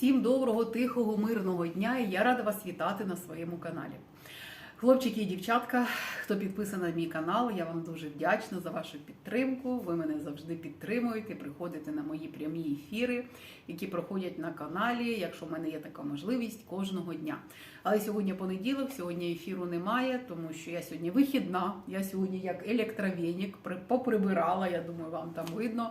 Всім доброго, тихого, мирного дня і я рада вас вітати на своєму каналі. Хлопчики і дівчатка, хто підписаний на мій канал, я вам дуже вдячна за вашу підтримку. Ви мене завжди підтримуєте, приходите на мої прямі ефіри, які проходять на каналі, якщо в мене є така можливість кожного дня. Але сьогодні понеділок, сьогодні ефіру немає, тому що я сьогодні вихідна. Я сьогодні як електровенік поприбирала, я думаю, вам там видно.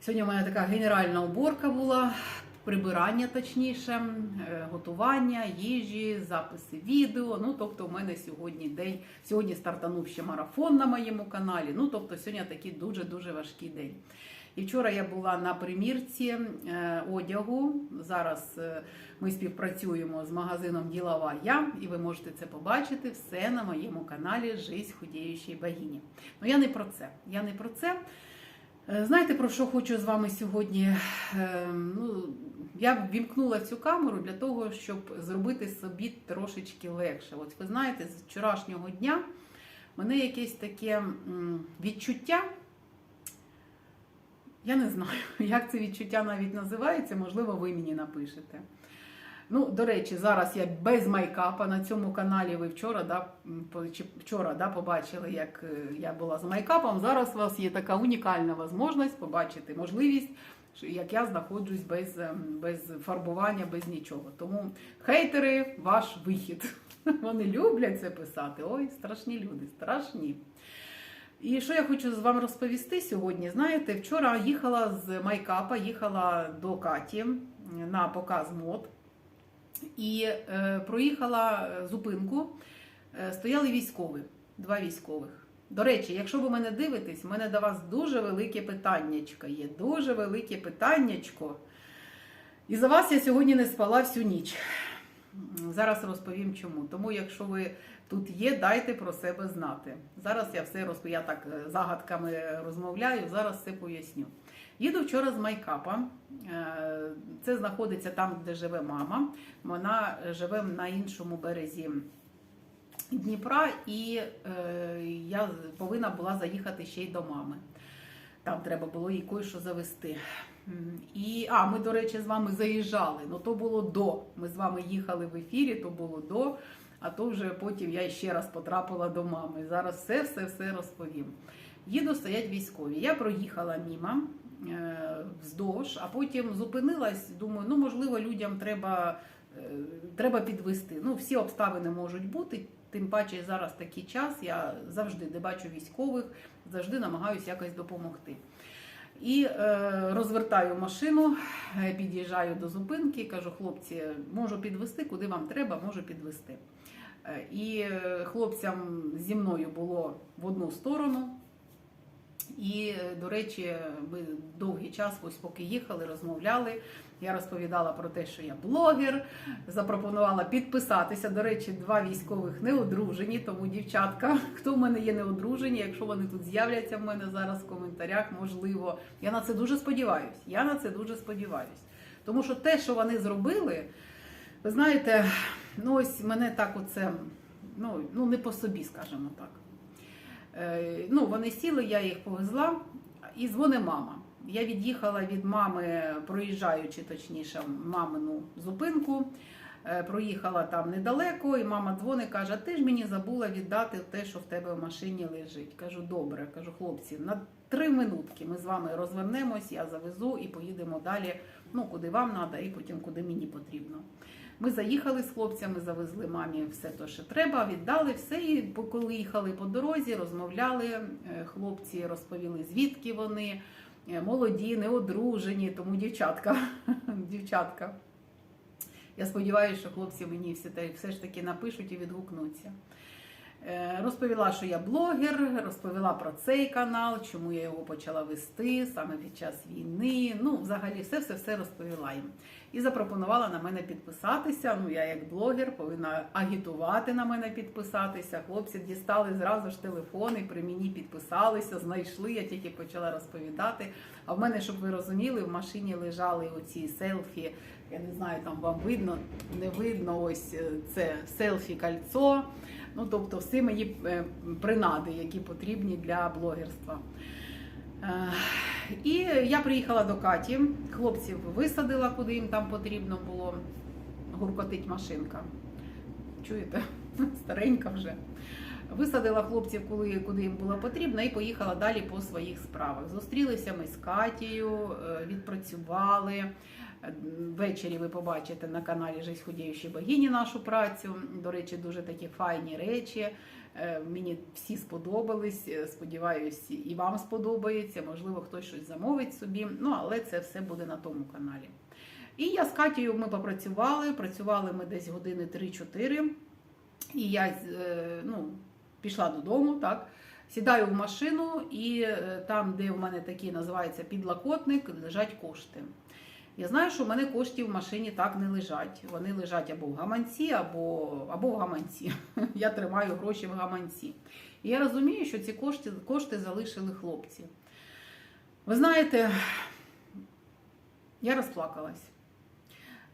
Сьогодні у мене така генеральна уборка була, прибирання точніше, е, готування, їжі, записи відео. Ну, тобто, у мене сьогодні день, сьогодні стартанув ще марафон на моєму каналі. Ну, тобто, сьогодні такий дуже-дуже важкий день. І вчора я була на примірці е, одягу. Зараз е, ми співпрацюємо з магазином Ділова Я, і ви можете це побачити все на моєму каналі Жизнь худіючої богині. Ну я не про це. Я не про це. Знаєте, про що хочу з вами сьогодні? Я вімкнула цю камеру для того, щоб зробити собі трошечки легше. От ви знаєте, з вчорашнього дня мене якесь таке відчуття. Я не знаю, як це відчуття навіть називається, можливо, ви мені напишете. Ну, до речі, зараз я без майкапа на цьому каналі. Ви вчора, да, вчора да, побачили, як е, я була з майкапом. Зараз у вас є така унікальна можливість побачити можливість, як я знаходжусь без, ем, без фарбування, без нічого. Тому хейтери, ваш вихід. Вони люблять це писати. Ой, страшні люди, страшні. І що я хочу з вами розповісти сьогодні? Знаєте, вчора їхала з майкапа, їхала до Каті на показ мод і е, проїхала е, зупинку. Е, стояли військові, два військових. До речі, якщо ви мене дивитесь, у мене до вас дуже велике питаннячко є. Дуже велике питаннячко. І за вас я сьогодні не спала всю ніч. Зараз розповім чому. Тому, якщо ви тут є, дайте про себе знати. Зараз я все розповім, я так е, загадками розмовляю, зараз все поясню. Їду вчора з майкапа. Е, Це знаходиться там, де живе мама. Вона живе на іншому березі Дніпра, і е, я повинна була заїхати ще й до мами. Там треба було їй кое-що завести. І, а, ми, до речі, з вами заїжджали. Ну то було до. Ми з вами їхали в ефірі, то було до. А то вже потім я ще раз потрапила до мами. Зараз все, все, все розповім. Їду, стоять військові. Я проїхала мімо е, вздовж, а потім зупинилась. Думаю, ну можливо, людям треба, е, треба підвести. Ну, всі обставини можуть бути. Тим паче зараз такий час. Я завжди, де бачу військових, завжди намагаюся якось допомогти. І е, розвертаю машину, е, під'їжджаю до зупинки, кажу, хлопці, можу підвести, куди вам треба, можу підвести. Е, І е, хлопцям зі мною було в одну сторону. І, е, до речі, ми довгий час, ось поки їхали, розмовляли. Я розповідала про те, що я блогер, запропонувала підписатися. До речі, два військових не одружені, тому дівчатка, хто в мене є не одружені, якщо вони тут з'являться в мене зараз в коментарях, можливо. Я на це дуже сподіваюся. Я на це дуже сподіваюся. Тому що те, що вони зробили, ви знаєте, ну ось мене так оце, ну, ну не по собі, скажімо так. Е, ну, вони сіли, я їх повезла, і дзвони мама. Я від'їхала від мами, проїжджаючи точніше мамину зупинку. Е, Проїхала там недалеко, і мама дзвонить, каже: ти ж мені забула віддати те, що в тебе в машині лежить. Кажу, добре, кажу, хлопці, три минутки ми з вами розвернемось, я завезу і поїдемо далі, ну куди вам треба, і потім куди мені потрібно. Ми заїхали з хлопцями, завезли мамі все те, що треба, віддали все. І коли їхали по дорозі, розмовляли. е, Хлопці розповіли, звідки вони, е, молоді, неодружені, тому дівчатка. дівчатка. Я сподіваюся, що хлопці мені все, все ж таки напишуть і відгукнуться. Е, Розповіла, що я блогер, розповіла про цей канал, чому я його почала вести саме під час війни. Ну, взагалі, все все все розповіла їм. І запропонувала на мене підписатися. Ну, я як блогер повинна агітувати на мене підписатися. Хлопці дістали зразу ж телефони, при мені підписалися, знайшли. Я тільки почала розповідати. А в мене, щоб ви розуміли, в машині лежали оці селфі. Я не знаю, там вам видно, не видно. Ось е, це селфі кольцо. Ну, тобто, всі мої е, принади, які потрібні для блогерства. Е, І я приїхала до Каті, хлопців висадила, куди їм там потрібно було. Гуркотить машинка. Чуєте? Старенька вже. Висадила хлопців, коли, куди їм було потрібно, і поїхала далі по своїх справах. Зустрілися ми з Катією, е, відпрацювали. Ввечері ви побачите на каналі Жизнь худіючі богині нашу працю. До речі, дуже такі файні речі. Е, Мені всі сподобались. Е, Сподіваюсь, і вам сподобається. Можливо, хтось щось замовить собі. Ну, але це все буде на тому каналі. І я з Катією ми попрацювали. Працювали ми десь години 3-4. І я е, ну, пішла додому, так. Сідаю в машину, і там, де в мене такий називається підлокотник, лежать кошти. Я знаю, що в мене коштів в машині так не лежать. Вони лежать або в гаманці, або, або в гаманці. Я тримаю гроші в гаманці. І я розумію, що ці кошти, кошти залишили хлопці. Ви знаєте, я розплакалась.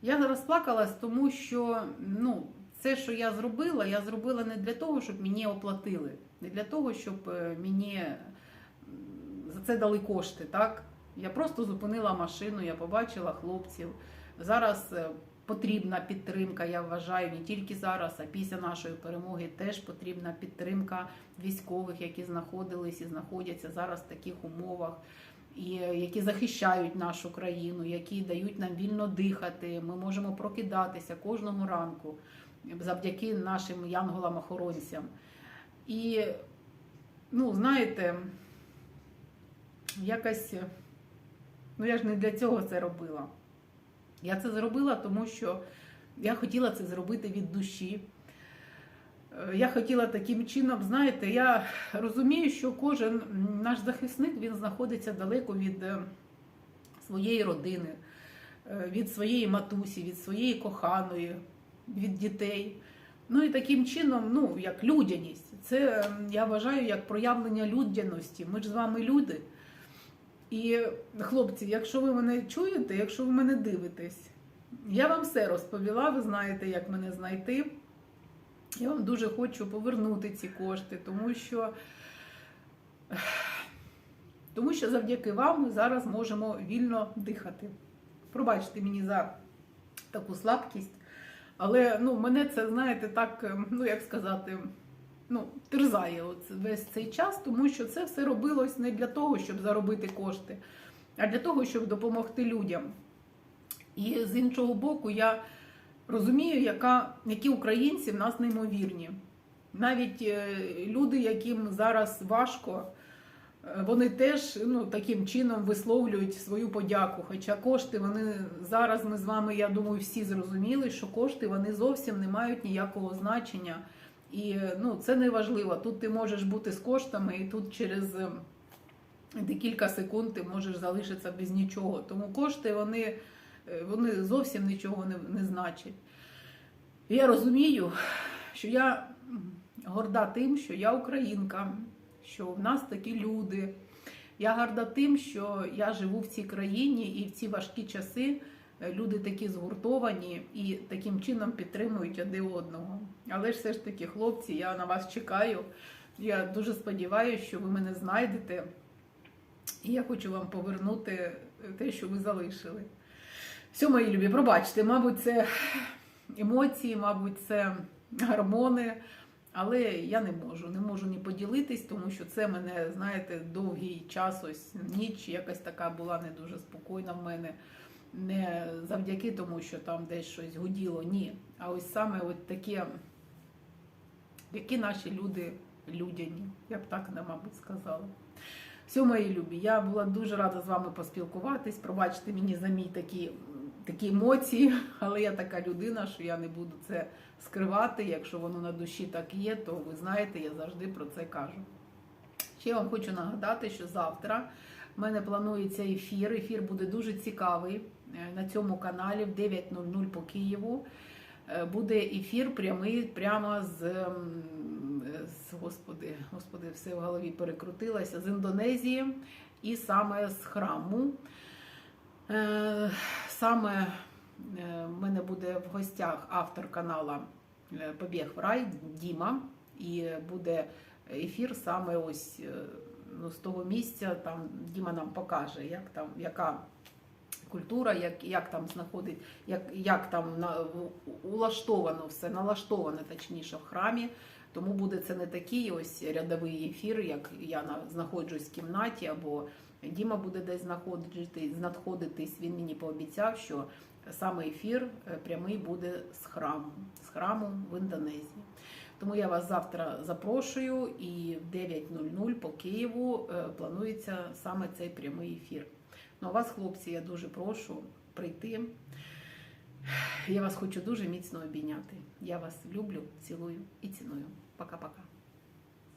Я розплакалась, тому що ну, це, що я зробила, я зробила не для того, щоб мені оплатили, не для того, щоб е, мені за це дали кошти. так? Я просто зупинила машину, я побачила хлопців. Зараз е, потрібна підтримка, я вважаю, не тільки зараз, а після нашої перемоги теж потрібна підтримка військових, які знаходились і знаходяться зараз в таких умовах. І е, які захищають нашу країну, які дають нам вільно дихати. Ми можемо прокидатися кожного ранку завдяки нашим янголам-охоронцям. І, ну, знаєте, якось, ну я ж не для цього це робила. Я це зробила, тому що я хотіла це зробити від душі. Е, Я хотіла таким чином, знаєте, я розумію, що кожен наш захисник він знаходиться далеко від е, своєї родини, е, від своєї матусі, від своєї коханої, від дітей. Ну і таким чином, ну, як людяність. Це я вважаю як проявлення людяності. Ми ж з вами люди. І, хлопці, якщо ви мене чуєте, якщо ви мене дивитесь, я вам все розповіла, ви знаєте, як мене знайти. Я вам дуже хочу повернути ці кошти, тому що, тому що завдяки вам ми зараз можемо вільно дихати. Пробачте мені за таку слабкість, але ну, мене це, знаєте, так, ем, ну як сказати, ну, терзає весь цей час, тому що це все робилось не для того, щоб заробити кошти, а для того, щоб допомогти людям. І з іншого боку, я розумію, яка, які українці в нас неймовірні. Навіть е, люди, яким зараз важко, е, вони теж ну, таким чином висловлюють свою подяку. Хоча кошти вони зараз ми з вами, я думаю, всі зрозуміли, що кошти вони зовсім не мають ніякого значення. І ну, це не важливо. Тут ти можеш бути з коштами, і тут через е, декілька секунд ти можеш залишитися без нічого. Тому кошти вони, е, вони зовсім нічого не, не значать. Я розумію, що я горда тим, що я українка, що в нас такі люди. Я горда тим, що я живу в цій країні і в ці важкі часи люди такі згуртовані і таким чином підтримують один одного. Але ж все ж таки, хлопці, я на вас чекаю. Я дуже сподіваюся, що ви мене знайдете. І я хочу вам повернути те, що ви залишили. Все, мої любі, пробачте, мабуть, це емоції, мабуть, це гормони. Але я не можу, не можу ні поділитись, тому що це мене, знаєте, довгий час, ось ніч якась така була не дуже спокійна в мене. Не завдяки тому, що там десь щось гуділо, ні. А ось саме от таке, які наші люди людяні, я б так, не мабуть, сказала. Все, мої любі, я була дуже рада з вами поспілкуватись. Пробачте мені за мій такі, такі емоції, але я така людина, що я не буду це скривати. Якщо воно на душі так є, то ви знаєте, я завжди про це кажу. Ще я вам хочу нагадати, що завтра в мене планується ефір. Ефір буде дуже цікавий е, на цьому каналі в 9.00 по Києву. Е, Буде ефір прямий прямо з, з господи, господи, все в голові перекрутилося, з Індонезії і саме з храму. Е, Саме в мене буде в гостях автор канала е, Побіг в рай Діма, і буде ефір саме ось ну, з того місця там Діма нам покаже, як там, яка культура, як, як там знаходить, як, як там на, улаштовано все, налаштоване точніше в храмі. Тому буде це не такий ось рядовий ефір, як я на, знаходжусь в кімнаті, або Діма буде десь знаходитись. Він мені пообіцяв, що саме ефір е, прямий буде з храму, з храму в Індонезії. Тому я вас завтра запрошую і в 9.00 по Києву е, планується саме цей прямий ефір. Ну, а вас, хлопці, я дуже прошу прийти. Я вас хочу дуже міцно обійняти. Я вас люблю, цілую і ціную. Пока-пока.